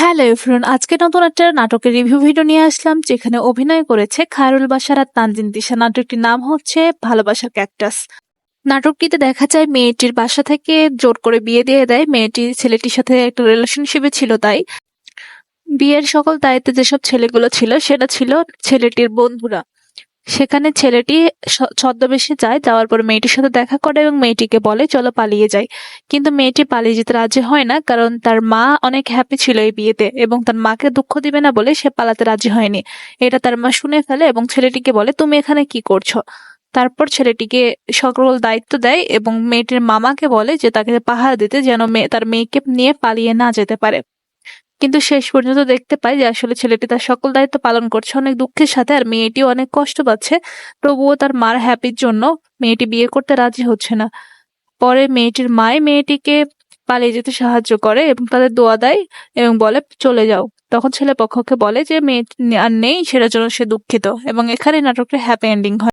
Hello everyone আজকে নতুন একটা নাটকের রিভিউ ভিডিও নিয়ে আসলাম, যেখানে অভিনয় করেছে খায়রুল বাসার আর তানজিন দিশা নাটকটির নাম হচ্ছে ভালোবাসার ক্যাকটাস। নাটকটিতে দেখা যায় মেয়েটির বাসা থেকে জোর করে বিয়ে দিয়ে দেয়। মেয়েটি ছেলেটির সাথে একটা রিলেশনশিপে ছিল তাই। বিয়ের সকল দায়িত্বে যেসব ছেলেগুলো ছিল, সেটা ছিল ছেলেটির বন্ধুরা। সেখানে ছেলেটি ছদ্মবেশে যায়, যাওয়ার পর মেয়েটির সাথে দেখা করে এবং মেয়েটিকে বলে, চলো পালিয়ে যাই। কিন্তু মেয়েটি পালিয়ে যেতে রাজি হয় না, কারণ তার মা অনেক হ্যাপি ছিল এই বিয়েতে এবং তার মাকে দুঃখ দিবে না বলে সে পালাতে রাজি হয়নি। এটা তার মা শুনে ফেলে এবং ছেলেটিকে বলে, তুমি এখানে কি করছ? তারপর ছেলেটিকে সকল দায়িত্ব দেয় এবং মেয়েটির মামাকে বলে যে, তাকে পাহারা দিতে যেন তার মেয়েকে নিয়ে পালিয়ে না যেতে পারে। কিন্তু শেষ পর্যন্ত দেখতে পাই যে আসলে ছেলেটি তার সকল দায়িত্ব পালন করছে, অনেক দুঃখের সাথে, আর মেয়েটিও অনেক কষ্ট পাচ্ছে। তবুও তার মার হ্যাপির জন্য মেয়েটি বিয়ে করতে রাজি হচ্ছে না। পরে মেয়েটির মাই মেয়েটিকে পালিয়ে যেতে সাহায্য করে এবং তাদের দোয়া দেয় এবং বলে, চলে যাও। তখন ছেলে পক্ষকে বলে যে, মেয়ে আর নেই, সেটার জন্য সে দুঃখিত। এবং এখানে নাটকটা হ্যাপি এন্ডিং হয়।